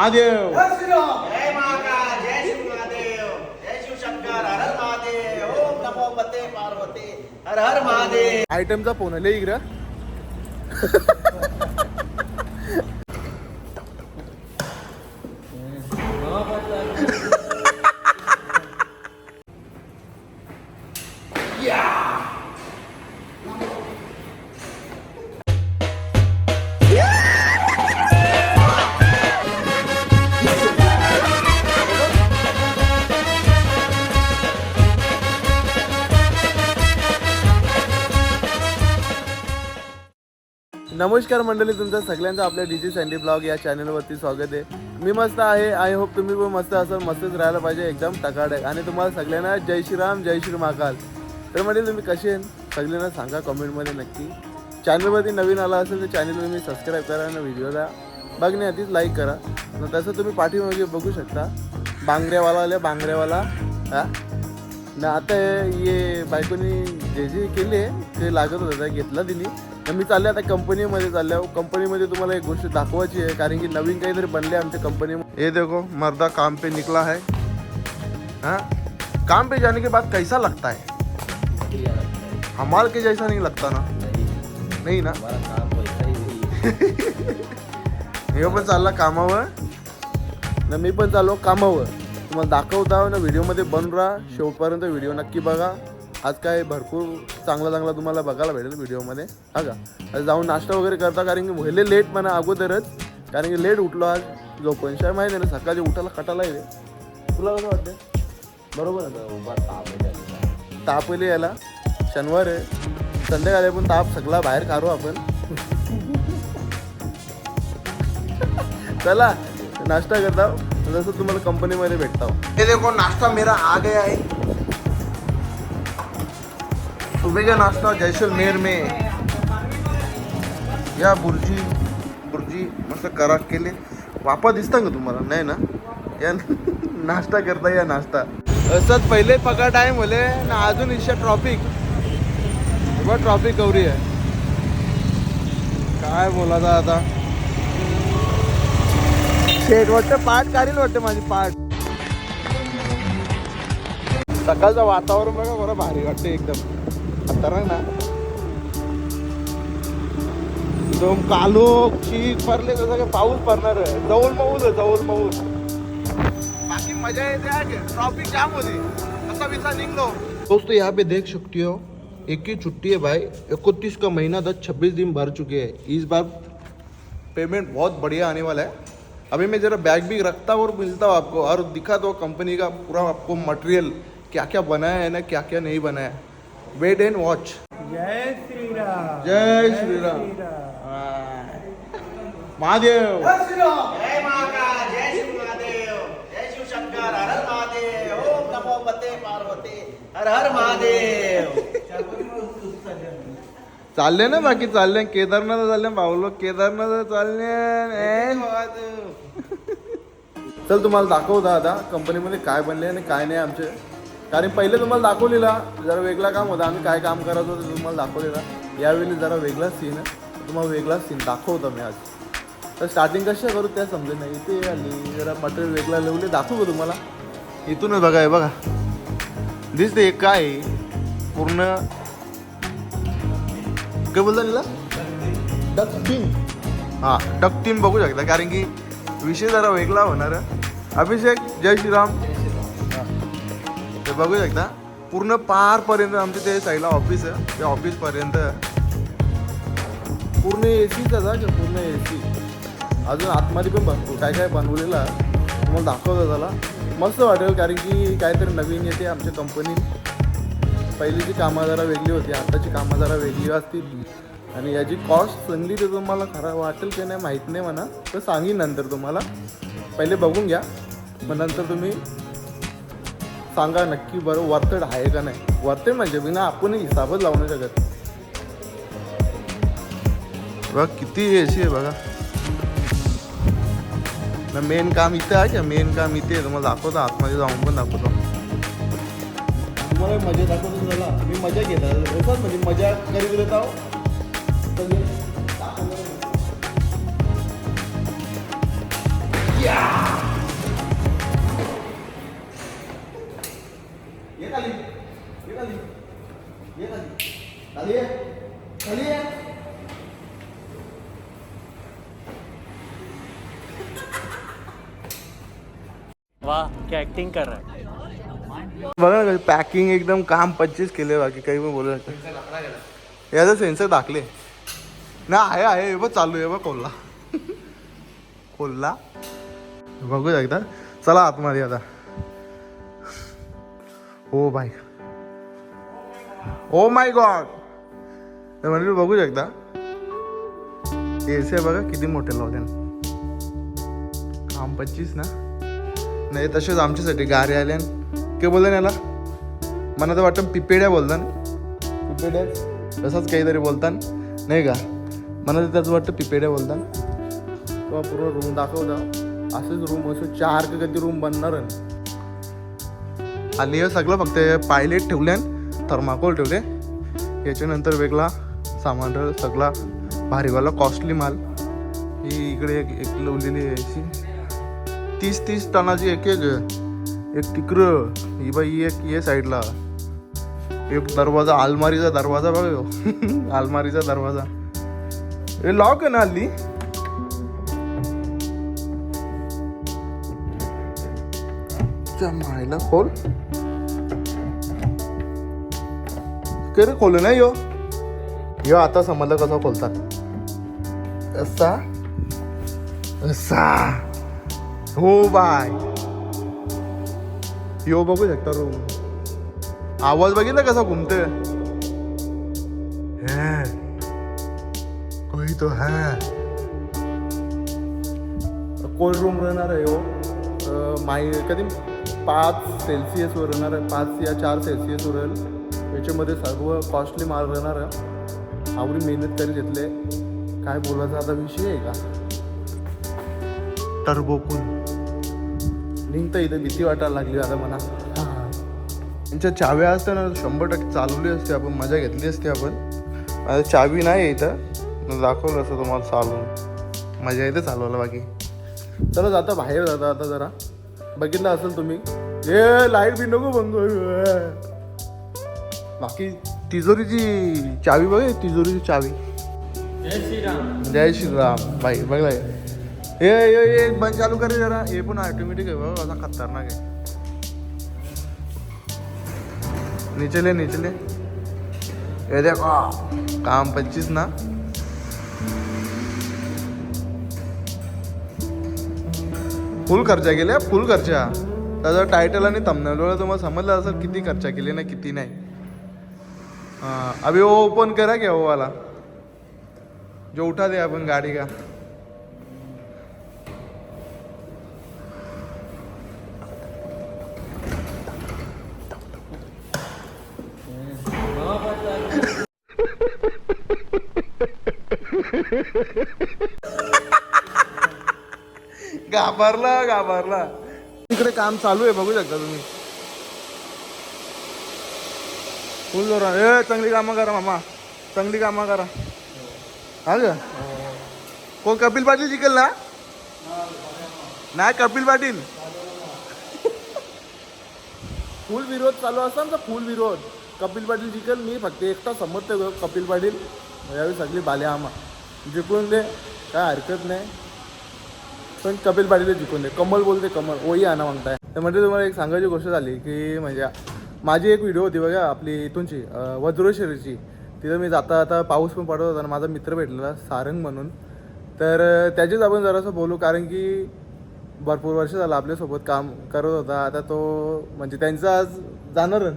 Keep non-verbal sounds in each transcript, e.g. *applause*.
महादेव. जय महाकाल जय शिव महादेव. जय शिव शंकर हर हर महादेव. ओम नमो पते पार्वती. हर हर महादेव. आयटमचा फोन आले इकडं नमस्कार मंडळी तुमचं सगळ्यांचं आपल्या डीजी सँडी ब्लॉग या चॅनलवरती स्वागत आहे. मी मस्त आहे. आय होप तुम्ही पण मस्त असं मस्तच राहायला पाहिजे एकदम टकाडक आणि तुम्हाला सगळ्यांना जय श्रीराम जय श्री महाकाल. तर म्हणजे तुम्ही कसे आहे सगळ्यांना सांगा कमेंटमध्ये नक्की. चॅनलवरती नवीन आला असेल तर चॅनल तुम्ही सबस्क्राईब करा आणि व्हिडिओला बघण्याआधीच लाईक करा. तसं तुम्ही पाठीमागे बघू शकता. बांगड्यावाला आल्या बांगड्यावाला हा? ना आता ये बायकोनी जे जे केले ते लागत होतं घेतला तिने. तर मी चालले आता कंपनीमध्ये चालल्या कंपनीमध्ये तुम्हाला एक गोष्ट दाखवायची आहे कारण की नवीन काहीतरी बनले आमच्या कंपनीमध्ये. हे देखो मर्दा काम पे निकला है. हाँ? काम पे जाने के बाद कैसा लगता है? हमाल के जैसा नहीं लगता ना? नाही ना? मी पण *laughs* चालला कामावर। ना मी पण चाललो कामावर. तुम्हाला दाखवता ना व्हिडिओमध्ये बनून राहा. शेवटपर्यंत व्हिडिओ नक्की बघा. आज काय भरपूर चांगला चांगला तुम्हाला बघायला भेटेल व्हिडिओमध्ये. हा का? आज जाऊन नाश्ता वगैरे करता कारण की व्हायले लेट म्हणा अगोदरच. कारण की लेट उठलो आज. झोपून शाय माहिती आहे ना सकाळी उठायला खटाला येते तुला कसं वाटतं बरोबर आहे ताप येईल याला. शनिवार आहे. संध्याकाळी पण ताप सगळा बाहेर काढू आपण. *laughs* चला नाश्ता करता. जसं तुम्हाला कंपनीमध्ये भेटता. हे देखो नाश्ता मेरा आ गया है सुबह का नाश्ता जैसलमेर में. या बुर्जी बुर्जी मस्त कराक केले वापा दिसता का तुम्हाला नाही ना? या *laughs* नाश्ता करता या नाश्ता? असंच पहिले पगार टाइम होले ना अजून इच्छा ट्रॉफिक बघ ट्रॉफिक कवरी आहे काय बोलायचं आता? शेट वाटतं पाठ काढील वाटतं माझी पाठ. सकाळचं वातावरण बघा बरं भारी वाटतं एकदम. खतरनाक ना. एकदम कालो शीत पडले तसं काय पाऊस पडणार आहे. जवळ पाऊस आहे जवळ पाऊस. बाकी मजा येते ट्रॉफिक जाम होती. असा विचार निघलो. दोस्तों यहाँ पे देख सकती हो एक ही छुट्टी है भाई. इकतीस का महीना दस छब्बीस दिन भर चुके हैं. इस बार पेमेंट बहुत बढ़िया आने वाला है. अभी मैं जरा बैग भी रखता हूँ और मिलता हूँ आपको। और दिखा दो कंपनी का पूरा आपको मटेरियल क्या क्या बनाया है ना क्या क्या नहीं बनाया। वेट एंड वॉच जय श्रीराम। महादेव। जय महाकाल जय शिव महादेव। जय शिव शंकर। हर हर महादेव। *laughs* चालले ना बाकी चालले. केदारनाथ चालले पावलो केदारनाथ चालले. चल तुम्हाला दाखवता आता कंपनीमध्ये काय बनले आणि काय नाही आमचे. कारण पहिले तुम्हाला दाखवलेला जरा वेगळा काम होता. आम्ही काय काम करत होतो ते तुम्हाला दाखवलेला. यावेळी जरा वेगळाच सीन आहे. तुम्हाला वेगळाच सीन दाखवतो मी आज. तर स्टार्टिंग कशा करू? त्या समजेल नाही. इथे आली जरा मटेरियल वेगळा लावले. दाखवू तुम्हाला. इथूनच बघा हे बघा. दिसते काय? पूर्ण काय बोलता तिला? डक्टिंग हां डक्टिंग बघू शकता कारण की विषय जरा वेगळा होणार. अभिषेक जय श्रीराम. ते बघू शकता पूर्ण पारपर्यंत आमच्या ते साईडला ऑफिस आहे त्या ऑफिसपर्यंत पूर्ण ए सीचा जागा पूर्ण ए सी अजून आतमध्ये पण भरपूर काय काय बनवलेलं तुम्हाला दाखवतो त्याला. मस्त वाटेल कारण की काहीतरी नवीन येते आमच्या कंपनीत पहिलीची कामं जरा वेगळी होती आताची कामं जरा वेगळी असतील आणि याची कॉस्ट चांगली ते तुम्हाला खरं वाटेल की नाही माहीत नाही म्हणा तर सांगीन नंतर तुम्हाला. पहिले बघून घ्या मग नंतर तुम्ही सांगा नक्की बरं वर्थड आहे का नाही. वर्थड म्हणजे विना आपण हिसाबच लावू नाही शकत. बघ किती ए सी आहे बघा. ना मेन काम इथे आहे का मेन काम इथे आहे. तुम्हाला दाखवतो आतमध्ये जाऊन पण दाखवतो. तुम्हाला मजा दाखवतो झाला मी मजा घेतात असंच म्हणजे मजा करीत देत आहो ये. खाली ये खाली ये खाली खाली ये खाली ये वाह क्या एक्टिंग कर रहा है? बघा ना पॅकिंग एकदम काम पच्चीस केले बाकी काही पण बोलू शकतो याचा सेन्सर दाखले. ना आहे आहे हे बघ चालू आहे बघ कोल्हा. कोल्हा. बघू एकदा. चला आतमध्ये आता. हो बाय ओ माय गॉड. म्हणजे बघू शकता एसी बघा किती मोठे लावले काम पच्चीस ना? नाही तसेच आमच्यासाठी गाडी आल्या काय बोलतात याला मला तर वाटतं पिपेड्या बोलतात पिपेड्या तसंच काहीतरी बोलतात नाही का? मला तर त्याचं वाटतं पिपेड्या बोलतात तेव्हा पूर्ण रूम दाखवता असेच रूम असं चार का कधी रूम बनणार आणि हे सगळं फक्त पायलेट ठेवले थर्माकोल ठेवले. याच्यानंतर वेगळा सामान सगळा भारीवाला कॉस्टली माल. ही इकडे एक एक लावलेली आहे अशी तीस तीस टनाची एक एक एक तिकडं ही बाई एक ये साईडला. एक दरवाजा अलमारीचा दरवाजा बघ ह्यो. अलमारीचा *laughs* दरवाजा. हे लॉक आहे ना हल्ली? मायला खोल. रे खोल नाही यो. यो आता समजलं कसं खोलतात. असा. असा. हो बाय. यो बघू शकता रूम आवाज बघितला कसा घुमते है। कोई तो है। कोल्ड रूम राहणार आहे हो? माय कधी? पाच सेल्सिअसवर राहणार आहे. पाच या चार सेल्सिअसवर राहील. याच्यामध्ये सर्व कॉस्टली माल राहणार आहे. आवडी मेहनत करी घेतले काय बोलायचा आता विषय आहे का? टर्बोकूल निघतं इथं भीती वाटायला लागली आता म्हणा त्यांच्या चाव्या असत्या ना शंभर टक्के चालवली असते आपण मजा घेतली असते आपण. आता चावी नाही आहे इथं. दाखवलं असतं तुम्हाला चालवून. मजा येते चालवायला बाकी. चला जाता बाहेर जाता आता जरा. बघितलं असेल तुम्ही. ए लाइट बी नको बंद करू. बाकी तिजोरीची चावी बघ तिजोरीची चावी. जय श्री राम जय श्रीराम. भाई बघ हे ये ये बंद चालू करे जरा. हे पण ऑटोमॅटिक आहे बघ असा खतरनाक आहे. निचले निचले ए देखो. काम पंचवीस ना. फुल खर्चा केल्या फुल खर्चा. त्याचा टायटल आणि थंबनेलवर तुम्हाला समजलं असेल किती खर्चा केले ना किती नाही. हाँ अभी वो ओपन करा क्या वो जो उठा दे आपण गाड़ी का. *laughs* घाबरला घाबरला. तिकडे काम चालू आहे बघू शकता तुम्ही. फुल जोरा ए चांगली कामं करा मामा. चांगली कामं करा. हा का कोण कपिल पाटील जिंकेल ना? नाही कपिल पाटील. फुल विरोध चालू असता ना फुल विरोध. कपिल पाटील जिंकेल मी फक्त एकटा समजतो हो, कपिल पाटील. यावेळी सगळी बाल्या आम्हा. जिंकून दे काय हरकत नाही. पण कपिल पाटील जिंकून दे. कमल बोलते कमल. ओही आणा मागताय. तर म्हणजे तुम्हाला एक सांगायची गोष्ट झाली की म्हणजे माझी एक व्हिडिओ होती बघा आपली इथूनची वज्रेश्वरीची तिथं मी जाता जाता पाऊस पण पडत होता आणि माझा मित्र भेटलेला सारंग म्हणून. तर त्याचीच आपण जरासं बोलू कारण की भरपूर वर्ष झालं आपल्यासोबत काम करत होता. आता तो म्हणजे त्यांचा आज जाणार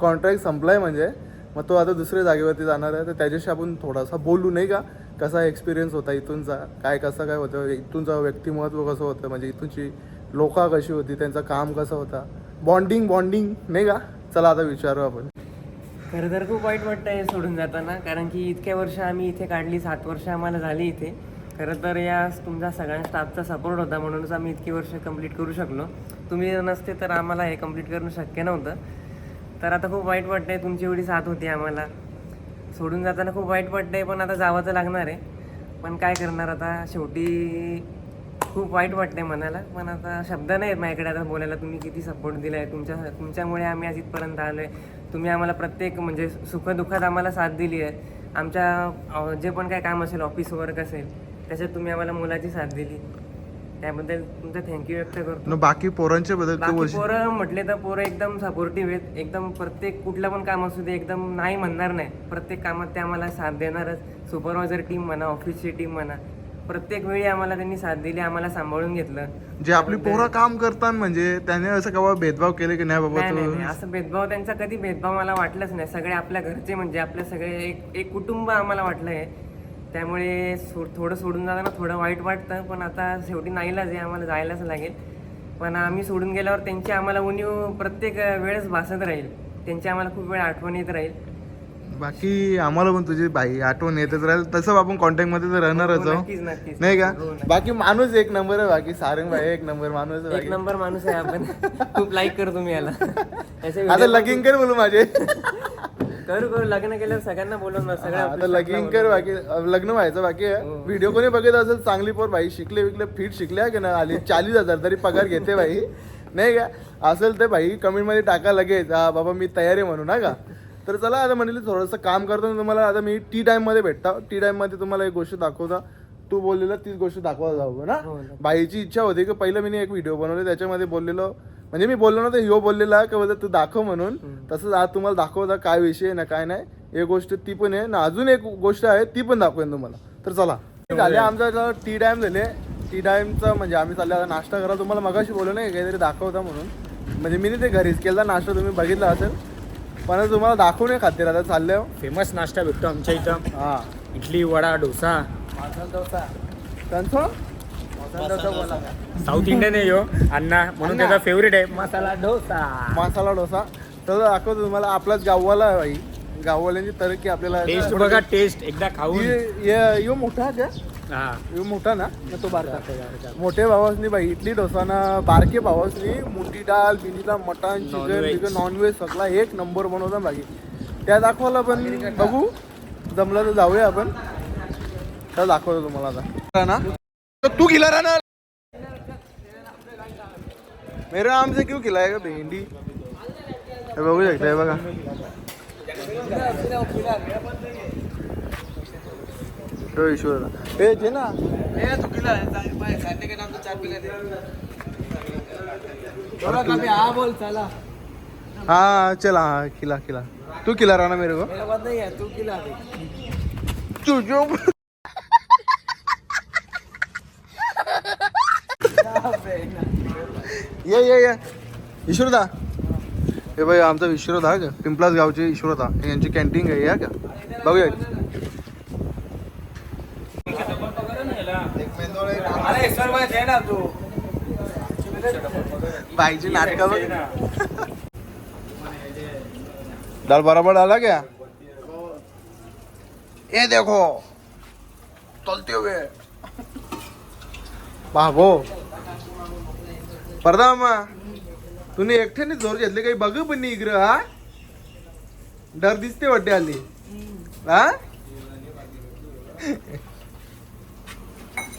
कॉन्ट्रॅक्ट संपलाय म्हणजे. मग तो आता दुसऱ्या जागेवरती जाणार आहे तर त्याच्याशी आपण थोडासा बोलू नाही का? कसा एक्सपिरियन्स होता इथूनचा? काय कसं काय होतं? इथूनचं व्यक्तिमत्व कसं होतं? म्हणजे इथूनची लोका कशी होती? त्यांचं काम कसं होता? बॉन्डिंग बॉन्डिंग नाही का? चला आता विचारू आपण. खरं तर खूप वाईट वाटतं हे सोडून जाताना कारण की इतक्या वर्ष आम्ही इथे काढली सात वर्ष आम्हाला झाली इथे. खरं तर या तुमचा सगळ्या स्टाफचा सपोर्ट होता म्हणूनच आम्ही इतकी वर्ष कंप्लीट करू शकलो. तुम्ही नसते तर आम्हाला हे कंप्लीट करणं शक्य नव्हतं. तर आता खूप वाईट वाटतंय तुमची एवढी साथ होती आम्हाला. सोडून जाताना खूप वाईट वाटतंय पण आता जावं तर लागणार आहे. पण काय करणार आता? शेवटी खूप वाईट वाटतंय मनाला. पण आता शब्द नाही आहेत माझ्याकडे आता बोलायला. तुम्ही किती सपोर्ट दिला आहे तुमच्या तुमच्यामुळे आम्ही आज इथपर्यंत आलो आहे तुम्ही आम्हाला प्रत्येक म्हणजे सुखदुःखात आम्हाला साथ दिली आहे. आमच्या जे पण काय काम असेल ऑफिस वर्क असेल त्याच्यात तुम्ही आम्हाला मुलाची साथ दिली. त्याबद्दल तुमचं थँक्यू व्यक्त करतो. न बाकी पोरांच्या बद्दल तू बाकी बोलशील. पोरं म्हटले तर पोरं एकदम सपोर्टिव्ह आहेत. एकदम प्रत्येक कुठलं पण काम असू दे एकदम नाही म्हणणार नाही. प्रत्येक कामात ते आम्हाला साथ देणारच. सुपरवायझर टीम म्हणा ऑफिसची टीम म्हणा प्रत्येक वेळी आम्हाला त्यांनी साथ दिली आम्हाला सांभाळून घेतलं. जे आपली पोरं काम करतात म्हणजे त्याने असं केव्हा भेदभाव केले की नाही बाबा नाही नाही तू? नाही, असं भेदभाव त्यांचा कधी भेदभाव मला वाटलंच नाही. सगळे आपल्या घरचे म्हणजे आपले सगळे एक एक कुटुंब आम्हाला वाटलंय. त्यामुळे सो थोडं सोडून जाताना थोडं वाईट वाटतं पण आता शेवटी नाईलाज आहे आम्हाला जायलाच लागेल. पण आम्ही सोडून गेल्यावर त्यांची आम्हाला उणीव प्रत्येक वेळेस भासत राहील. त्यांची आम्हाला खूप वेळ आठवण येत राहील. बाकी आम्हाला पण तुझी बाई आठवण येतच राहील. तसं आपण कॉन्टॅक्टमध्ये तर राहणारच हो, आहो नक्कीच नक्कीच. नाही का? हो. बाकी माणूस एक नंबर आहे बाकी सारंग भाई एक नंबर माणूस आहे एक बाकी. नंबर माणूस आहे आपण. *laughs* खूप लाईक करतो मी याला. *laughs* याचे आता video लगीन कर बोलू माझे. *laughs* करू करू लग्न केल्यावर सगळ्यांना बोलवणार सगळ्या आता office लगीन कर बाकी लग्न व्हायचं बाकी आहे. हो. व्हिडिओ कोणी बघत असेल चांगली पोर भाई शिकले विकले फिट शिकले की ना आली चाळीस हजार तरी पगार घेते भाई. नाही का? असेल तर भाई कमेंटमध्ये टाका लगेच. हा बाबा मी तयारी म्हणू ना का? तर चला आता म्हणले थोडंसं काम करतो तुम्हाला आता मी टी टाइममध्ये भेटता. टी टाइममध्ये तुम्हाला एक गोष्ट दाखवता. तू बोललेला तीच गोष्ट दाखवा जाऊ ना? हो. बाईची इच्छा होती की पहिलं मी एक व्हिडिओ बनवले त्याच्यामध्ये बोललेलो म्हणजे मी बोललो ना तर ह्यो बोललेला की बोलतो तू दाखव म्हणून. तसंच आज तुम्हाला दाखवता काय विषय ना काय नाही. एक गोष्ट ती पण आहे. ना अजून एक गोष्ट आहे ती पण दाखवेन तुम्हाला. तर चला. झाले आमचा टी टाइम झाले. टी टाइमचा म्हणजे आम्ही चालले आता नाश्ता करा तुम्हाला मगाशी बोललो नाही काहीतरी दाखवता म्हणून. म्हणजे मी ते घरीच केला नाश्ता तुम्ही बघितला असेल. पण तुम्हाला दाखवू नाही खातीर आता चालले. फेमस नाश्ता भेटतो आमच्या इथं. हा. इडली वडा डोसा. साऊथ इंडियन आहे यो. अण्णा म्हणून त्याचा फेवरेट आहे. मसाला डोसा. मसाला डोसा. तर दाखवतो तुम्हाला. आपलाच गाववाला आहे भाई गाववाल्यांची तरक्की आपल्याला टेस्ट बघा टेस्ट एकदा खाऊन. ये- ये- यो मोठा आहे का? हा. यो मोठा ना? ना तो बारका. मोठे भावासनी बाई. इडली डोसाना बारके भावासनी. मोठी डाळ बिनीला mutton chicken. Chicken non veg सगळा एक नंबर बनवता बाकी त्या दाखवायला पण बघू. जमलं तर जाऊया आपण. तर दाखवतो तुम्हाला आता. ना तो तू खिला ना मेरे आम से क्यों खिलाएगा भेंडी? हे बघू शकता हे बघा. तो इशू होता ए जे ना. हाँ चला. हाँ खिला खिला. तू खिला रहा ना मेरे को तू जो ये ये ये. ईश्वरदा हे बाई आमचा ईश्वरदा हा का? पिंपलाच गावचे ईश्वरदा यांची कॅन्टीन आहे या का? बघूया. भाईची नाटका बघ. दाल बराबर डाला क्या? ये देखो. चलते हुए. बाबो पडदा तुम्ही एकट्याने जोर घेतले काही बघ पण इकडं हा? डर दिसते वाटते आली. हा?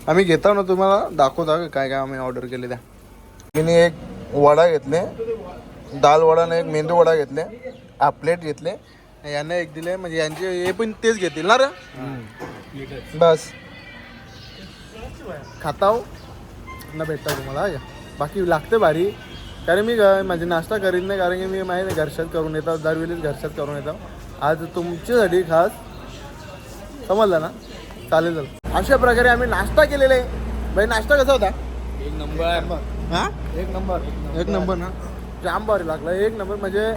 आम्ही घेतो ना तुम्हाला दाखवता काय काय आम्ही ऑर्डर केले त्या. तिने एक वडा घेतले दाल वडा आणि एक मेंदू वडा घेतले हा प्लेट घेतले. यांना एक दिले म्हणजे यांचे हे पण तेच घेतील ना रे? बस. खाताव. ना भेटता तुम्हाला बाकी लागते भारी. कारण मी म्हणजे नाश्ता करीत नाही कारण की मी माहिती घरच्यात करून येतो दरवेळीच घरच्यात करून येतो. आज तुमच्यासाठी खास समजलं ना? चालेल चालेल. अशा प्रकारे आम्ही नाश्ता केलेला आहे. भाई नाश्ता कसा होता? एक नंबर. हा? एक नंबर. एक नंबर. ना? जाम भारी लागला. एक नंबर. म्हणजे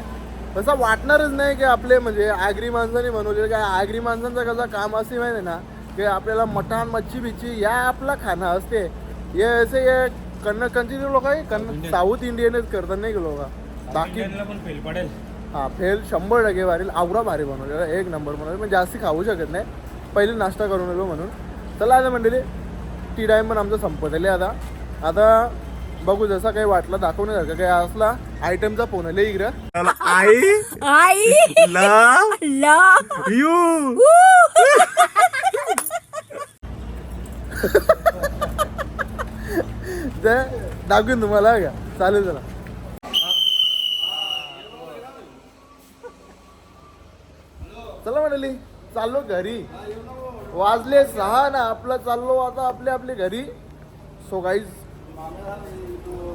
तसं वाटणारच नाही की आपले म्हणजे आगरी माणसाने बनवलेलं काय आगरी माणसांचं कसं काम असे माहिती आहे ना की आपल्याला मटण मच्छी बिच्छी या आपला खाणं असते. हे असे कन्नड कंटिन्यू लोक आहे कन्नड साऊथ इंडियनच करतात नाही का लोक बाकी पण फेल पडेल. हा फेल शंभर टक्के भारी. आवरा भारी बनवलेला एक नंबर बनवलेला पण जास्ती खाऊ शकत नाही. पहिले नाश्ता करून आलो म्हणून. चला आता मंडळी टी टाईम पण आमचं संपत आले आता. आता बघू जसा काही वाटला दाखवण्यासारखं. काही असला आयटमचा फोन आले इकडं. आई. आई. लव लव यू ते दाखवीन तुम्हाला का चालेल चला. चला म्हणाली चाललो घरी. वाजले सहा ना आपलं चाललो आता आपले आपले घरी. सो गाईज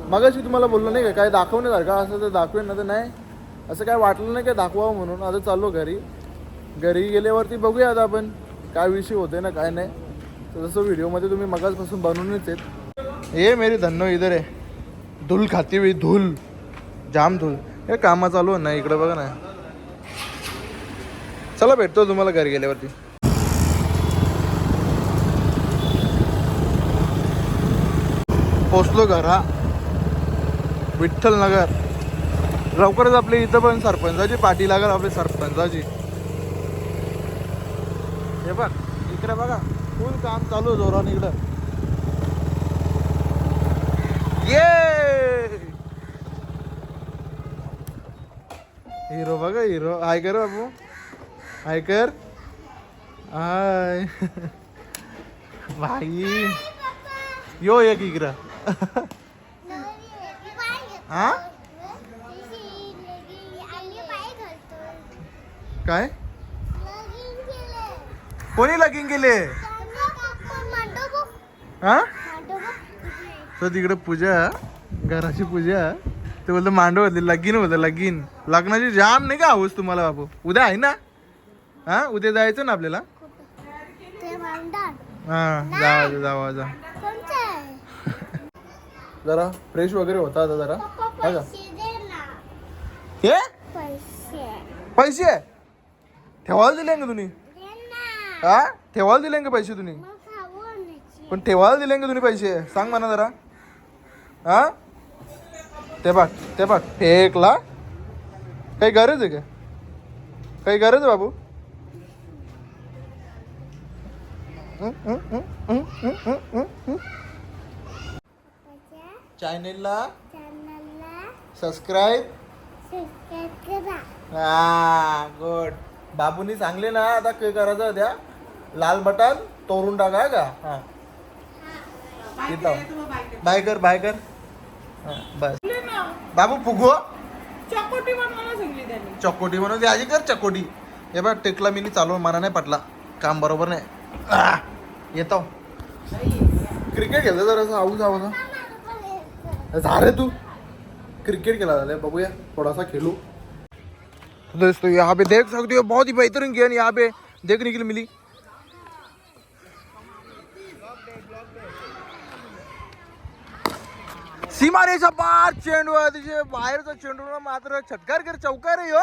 मगाशी तुम्हाला बोललो नाही का काय दाखवण्यासारखं असं तर दाखवेन ना तर नाही. असं काय वाटलं नाही काय दाखवावं म्हणून आता चाललो घरी. घरी गेल्यावरती बघूया आता आपण काय विषय होते ना काय नाही. तर जसं व्हिडिओमध्ये तुम्ही मगाचपासून बनवूनच आहेत. ये मेरी धन्नो इधर आहे धूल खाती हुई धूल जाम धूल। हे कामा चालू आहे ना इकडे बघा ना। चला भेटतो तुम्हाला घरी गेल्यावरती. पोचलो घरा. विठ्ठल नगर लवकरच आपली इथं पण सरपंचाची पाठी लागल आपली सरपंचाची. हे बघ इकडे बघा फुल काम चालू आहे जोरान इकडं. ये हिरो बघा हिरो हाय कर बाबू हाय कर हाय भाई यो एक इकडं हा काय कोणी लगीन केले हा तर तिकडे पूजा घराची पूजा. ते बोलतं मांडव होते लगीन होतं लगीन. लग्नाची जाम नाही का हौस तुम्हाला बाबू उद्या आहे ना? हा? उद्या जायचं ना आपल्याला? हा जावा जावा जा जरा फ्रेश वगैरे होता आता जरा. हा का? हे? पैसे. ठेवायला दिले का तुम्ही? हा? ठेवायला दिले का पैसे तुम्ही? पण ठेवायला दिले का तुम्ही पैसे? सांग म्हणा जरा. हा? ते बघ ते बघ फेकला काही गरज आहे का? काही गरज आहे बाबू. चॅनेलला सबस्क्राईब. हा गुड बाबूनी सांगले ना आता काय करायचं द्या लाल बटन तोडून टाका का? हा. बाय कर बाय कर. बस. बाबू फुगो चकोटी म्हणून ती आजी कर चकोटी. हे बघ टेकला मी चालू मना नाही पटला. काम बरोबर नाही. येतो. क्रिकेट खेळतो जरा असं आऊज आवाज झाले तू. क्रिकेट खेला झाले बघूया थोड़ा सा खेलू दोस्तों यहाँ पे देख सकते हो बहुत ही बेहतरीन गेम यहाँ पे देखने के लिए मिली. सीमारेषा पार चेंडू आहे तिचे बाहेरचा चेंडू मात्र छटकार कर चौकार आहे हो.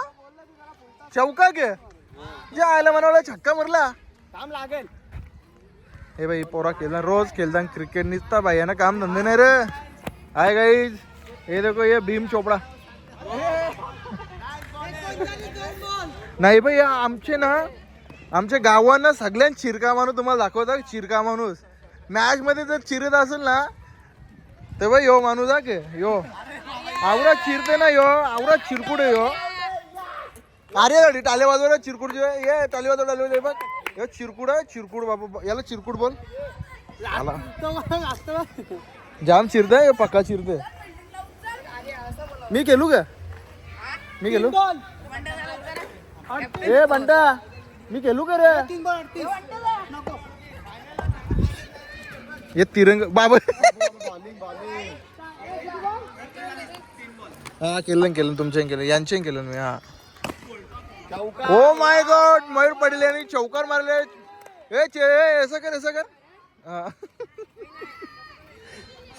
चौका के जे आयला म्हणाला छक्का मारला. काम लागेल. हे भाई पोरा खेलना रोज खेलता क्रिकेट निसता भाई है ना काम धंदे नाही रे. हाय गाईज हे देखो ये भीम चोपडा. नाही भाई हा आमचे ना आमच्या गावांना सगळ्यात चिरका माणूस तुम्हाला दाखवता चिरका माणूस मॅच मध्ये जर चिरत असेल ना ते बाई यो माणूस आ के यो. आवरा चिरते ना यो. आवरा चिरकुड आहे यो. अरे टाले वाजवला चिरकुड जे ये टाले वाजव टाले बघ. यो चिरकुड आहे चिरकुड बाबा. याला चिरकुड बोल. आला. जाम चिरते पक्का चिरते. मी केलू का? मी केलू? ए बंटा मी केलू का रे? हे तिरंग बाबा. हा केलं केलं तुमच्या केलं. यांचे केलं मी हा. ओ माय गॉड मयूर पडले आणि चौकार मारले. ए चे ए, असं कर असं कर. हा.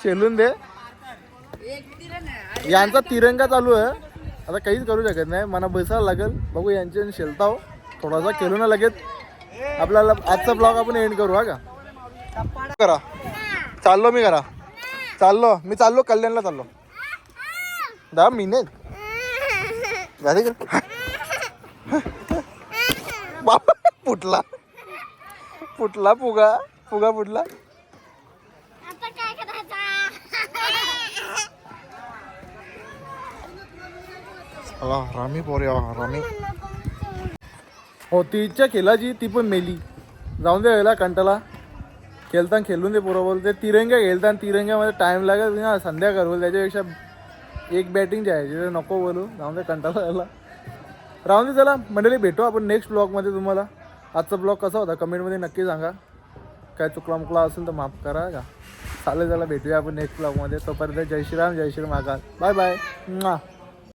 शेलून दे. यांचा तिरंगा चालू आहे. आता काहीच करू शकत नाही. मला बसायला लागेल. बघू यांचे शेलता हो थोडासा केलो ना लगेच. आपल्याला आजचा ब्लॉग आपण एंड करू हा का? करा. चाललो मी करा चाललो. मी चाललो कल्याणला चाललो. दहा मिनिट झाले का फुटला. फुटला फुगा. फुगा फुटला. रामी पोरे रामी. हो ती इच्छा केला जी ती पण मेली. जाऊन द्यायला कंटाला. खेळताना खेळून दे पोरं बोलते तिरंगा खेळताना तिरंग्यामध्ये टाइम लागेल. ना संध्याकाळ होईल त्याच्यापेक्षा एक बॅटिंग जायची नको बोलू. राहून दे कंटाळा आला. राहून दे चला. मंडळी भेटू आपण नेक्स्ट ब्लॉगमध्ये तुम्हाला. आजचा ब्लॉग कसा होता? कमेंटमध्ये नक्की सांगा. काय चुकला मुकला असेल तर माफ करा. का चालेल चला. भेटूया आपण नेक्स्ट ब्लॉगमध्ये तोपर्यंत जय श्रीराम जय श्री महाकाल बाय बाय